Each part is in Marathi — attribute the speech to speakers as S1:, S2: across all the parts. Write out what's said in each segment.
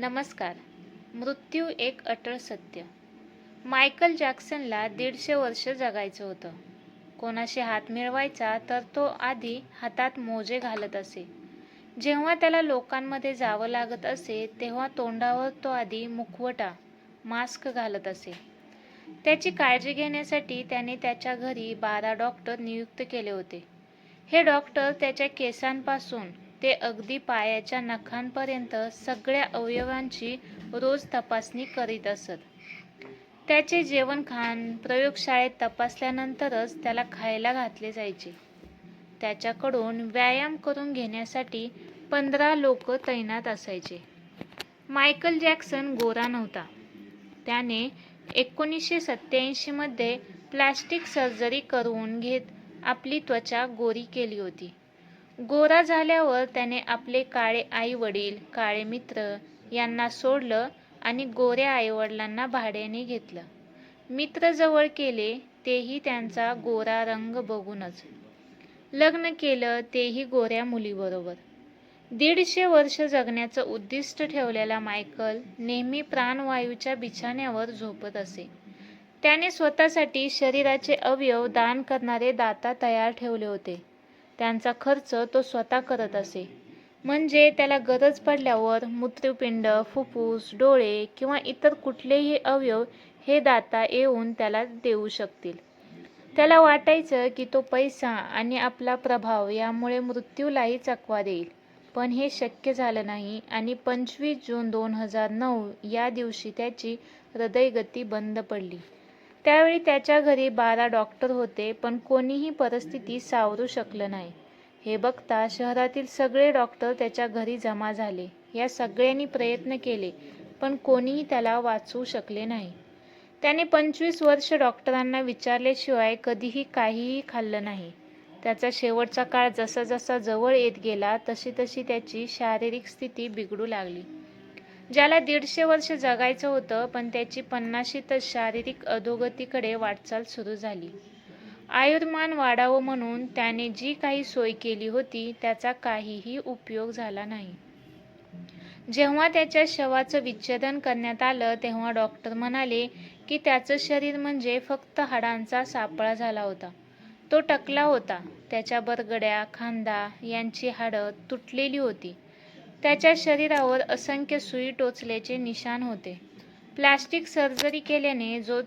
S1: नमस्कार. मृत्यू एक अटळ सत्य. मायकल जॅक्सनला दीडशे वर्ष जगायचं होतं. कोणाशी हात मिळवायचा तर तो आधी हातात मोजे घालत असे. जेव्हा त्याला लोकांमध्ये जावं लागत असे तेव्हा तोंडावर तो आधी मुखवटा मास्क घालत असे. त्याची काळजी घेण्यासाठी त्याने त्याच्या घरी बारा डॉक्टर नियुक्त केले होते. हे डॉक्टर त्याच्या केसांपासून ते अगदी पायाच्या नखांपर्यंत सगळ्या अवयवांची रोज तपासणी करीत असत. त्याचे जेवण खाण प्रयोगशाळेत तपासल्यानंतरच त्याला खायला घातले जायचे. त्याच्याकडून व्यायाम करून घेण्यासाठी पंधरा लोक तैनात असायचे. मायकल जॅक्सन गोरा नव्हता. त्याने एकोणीसशे सत्याऐंशीमध्ये प्लॅस्टिक सर्जरी करून घेत आपली त्वचा गोरी केली होती. गोरा झाल्यावर त्याने आपले काळे आई वडील काळे मित्र यांना सोडलं आणि गोऱ्या आईवडिलांना भाड्याने घेतलं. मित्र जवळ केले तेही त्यांचा गोरा रंग बघूनच. लग्न केलं तेही गोऱ्या मुलीबरोबर. दीडशे वर्ष जगण्याचं उद्दिष्ट ठेवलेला मायकल नेहमी प्राणवायूच्या बिछाण्यावर झोपत असे. त्याने स्वतःसाठी शरीराचे अवयव दान करणारे दाता तयार ठेवले होते. त्यांचा खर्च तो स्वतः करत असे. म्हणजे त्याला गरज पडल्यावर मूत्रपिंड फुफ्फूस डोळे किंवा इतर कुठलेही अवयव हे दाता येऊन त्याला देऊ शकतील. त्याला वाटायचं की तो पैसा आणि आपला प्रभाव यामुळे मृत्यूलाही चकवा देईल. पण हे शक्य झालं नाही आणि पंचवीस जून दोन हजार नऊ या दिवशी त्याची हृदयगती बंद पडली. त्यावेळी त्याच्या घरी बारा डॉक्टर होते पण कोणीही परिस्थिती सावरू शकलं नाही. हे बघता शहरातील सगळे डॉक्टर त्याच्या घरी जमा झाले. या सगळ्यांनी प्रयत्न केले पण कोणीही त्याला वाचवू शकले नाही. त्याने पंचवीस वर्ष डॉक्टरांना विचारल्याशिवाय कधीही काहीही खाल्लं नाही. त्याचा शेवटचा काळ जसा जसा जवळ येत गेला तशी तशी त्याची शारीरिक स्थिती बिघडू लागली. ज्याला दीडशे वर्ष जगायचं होतं पण त्याची पन्नाशीतच शारीरिक अधोगतीकडे वाटचाल सुरू झाली. आयुर्मान वाढावं म्हणून त्याने जी काही सोय केली होती त्याचा काहीही उपयोग झाला नाही. जेव्हा त्याच्या शवाचं विच्छेदन करण्यात आलं तेव्हा डॉक्टर म्हणाले की त्याचं शरीर म्हणजे फक्त हाडांचा सापळा झाला होता. तो टकला होता. त्याच्या बरगड्या खांदा यांची हाडं तुटलेली होती. त्याच्या शरीरावर असंख्य सुई टोचल्याचे निशाण होते. प्लॅस्टिक सर्जरी केल्याने जो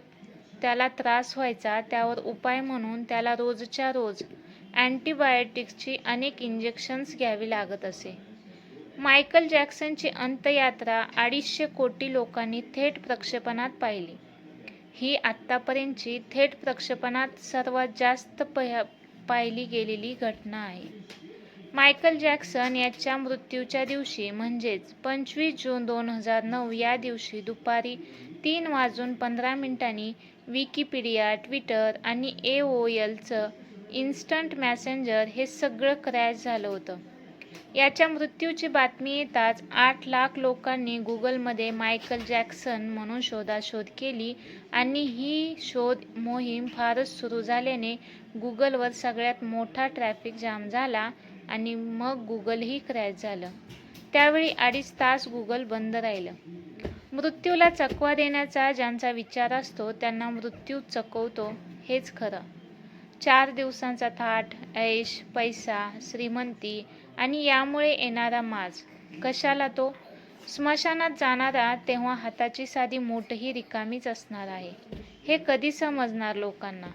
S1: त्याला त्रास व्हायचा त्यावर उपाय म्हणून त्याला रोजच्या रोज अँटीबायोटिक्सची अनेक इंजेक्शन्स घ्यावी लागत असे. मायकल जॅक्सनची अंत्ययात्रा अडीचशे कोटी लोकांनी थेट प्रक्षेपणात पाहिली. ही आत्तापर्यंतची थेट प्रक्षेपणात सर्वात जास्त पह पाहिली गेलेली घटना आहे. मायकल जॅक्सन याच्या मृत्यूच्या दिवशी म्हणजेच पंचवीस जून दोन हजार नऊ या दिवशी दुपारी तीन वाजून पंधरा मिनिटांनी विकिपीडिया ट्विटर आणि ए ओ एलचं इन्स्टंट मॅसेंजर हे सगळं क्रॅश झालं होतं. याच्या मृत्यूची बातमी येताच आठ लाख लोकांनी गुगलमध्ये मायकल जॅक्सन म्हणून शोधाशोध केली आणि ही शोध मोहीम फारच सुरू झाल्याने गुगलवर सगळ्यात मोठा ट्रॅफिक जाम झाला आणि मग गुगलही क्रॅश झालं. त्यावेळी अडीच तास गुगल बंद राहिलं. मृत्यूला चकवा देण्याचा ज्यांचा विचार असतो त्यांना मृत्यू चकवतो हेच खरं. चार दिवसांचा थाट ऐश पैसा श्रीमंती आणि यामुळे येणारा माज. कशाला तो? स्मशानात जाणारा तेव्हा हाताची साधी मोठही रिकामीच असणार आहे. हे कधी समजणार लोकांना?